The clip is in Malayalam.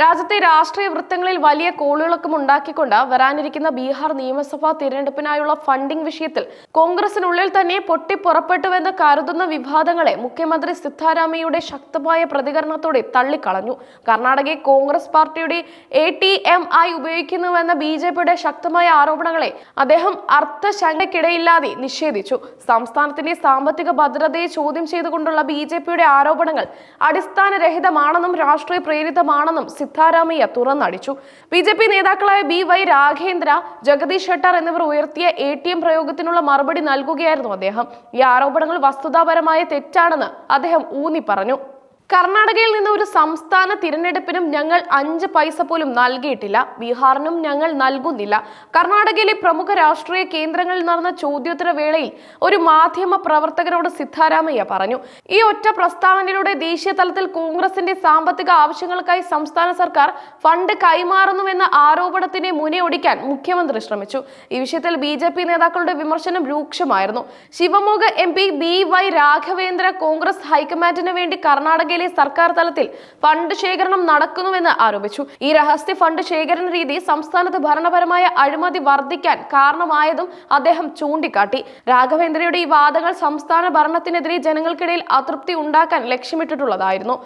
രാജ്യത്തെ രാഷ്ട്രീയ വൃത്തങ്ങളിൽ വലിയ കോളിളക്കം ഉണ്ടാക്കിക്കൊണ്ട് വരാനിരിക്കുന്ന ബീഹാർ നിയമസഭാ തിരഞ്ഞെടുപ്പിനായുള്ള ഫണ്ടിംഗ് വിഷയത്തിൽ കോൺഗ്രസിനുള്ളിൽ തന്നെ പൊട്ടിപ്പുറപ്പെട്ടുവെന്ന് കരുതുന്ന വിവാദങ്ങളെ മുഖ്യമന്ത്രി സിദ്ധാരാമയ്യയുടെ ശക്തമായ പ്രതികരണത്തോടെ തള്ളിക്കളഞ്ഞു. കർണാടകയെ കോൺഗ്രസ് പാർട്ടിയുടെ എ ടി എം ആയി ഉപയോഗിക്കുന്നുവെന്ന ബി ജെ പിയുടെ ശക്തമായ ആരോപണങ്ങളെ അദ്ദേഹം അർത്ഥശങ്കയ്ക്കിടയില്ലാതെ നിഷേധിച്ചു. സംസ്ഥാനത്തിന്റെ സാമ്പത്തിക ഭദ്രതയെ ചോദ്യം ചെയ്തുകൊണ്ടുള്ള ബി ജെ പിയുടെ ആരോപണങ്ങൾ അടിസ്ഥാനരഹിതമാണെന്നും രാഷ്ട്രീയ പ്രേരിതമാണെന്നും സിദ്ധാരാമയ്യ തുറന്നടിച്ചു. ബി ജെ പി നേതാക്കളായ ബി വൈ രാഘേന്ദ്ര ജഗദീഷ് ഷെട്ടാർ എന്നിവർ ഉയർത്തിയ എ ടി എം പ്രയോഗത്തിനുള്ള മറുപടി നൽകുകയായിരുന്നു അദ്ദേഹം. ഈ ആരോപണങ്ങൾ വസ്തുതാപരമായ തെറ്റാണെന്ന് അദ്ദേഹം ഊന്നി പറഞ്ഞു കർണാടകയിൽ നിന്ന് ഒരു സംസ്ഥാന തിരഞ്ഞെടുപ്പിനും ഞങ്ങൾ അഞ്ച് പൈസ പോലും നൽകിയിട്ടില്ല. ബീഹാറിനും ഞങ്ങൾ നൽകുന്നില്ല. കർണാടകയിലെ പ്രമുഖ രാഷ്ട്രീയ കേന്ദ്രങ്ങളിൽ നടന്ന ചോദ്യോത്തര വേളയിൽ ഒരു മാധ്യമ പ്രവർത്തകനോട് സിദ്ധാരാമയ്യ പറഞ്ഞു ഈ ഒറ്റ പ്രസ്താവനയിലൂടെ ദേശീയ തലത്തിൽ കോൺഗ്രസിന്റെ സാമ്പത്തിക ആവശ്യങ്ങൾക്കായി സംസ്ഥാന സർക്കാർ ഫണ്ട് കൈമാറുന്നുവെന്ന ആരോപണത്തിനെ മുനയൊടിക്കാൻ മുഖ്യമന്ത്രി ശ്രമിച്ചു. ഈ വിഷയത്തിൽ ബി നേതാക്കളുടെ വിമർശനം രൂക്ഷമായിരുന്നു. Shivamogga M P B Y Raghavendra Congress ഹൈക്കമാൻഡിന് വേണ്ടി കർണാടകയിലെ സർക്കാർ തലത്തിൽ ഫണ്ട് ശേഖരണം നടക്കുന്നുവെന്ന് ആരോപിച്ചു. ഈ രഹസ്യ ഫണ്ട് ശേഖരണ രീതി സംസ്ഥാനത്ത് ഭരണപരമായ അഴിമതി വർദ്ധിക്കാൻ കാരണമായതും അദ്ദേഹം ചൂണ്ടിക്കാട്ടി. രാഘവേന്ദ്രയുടെ ഈ വാദങ്ങൾ സംസ്ഥാന ഭരണത്തിനെതിരെ ജനങ്ങൾക്കിടയിൽ അതൃപ്തി ഉണ്ടാക്കാൻ ലക്ഷ്യമിട്ടിട്ടുള്ളതായിരുന്നു.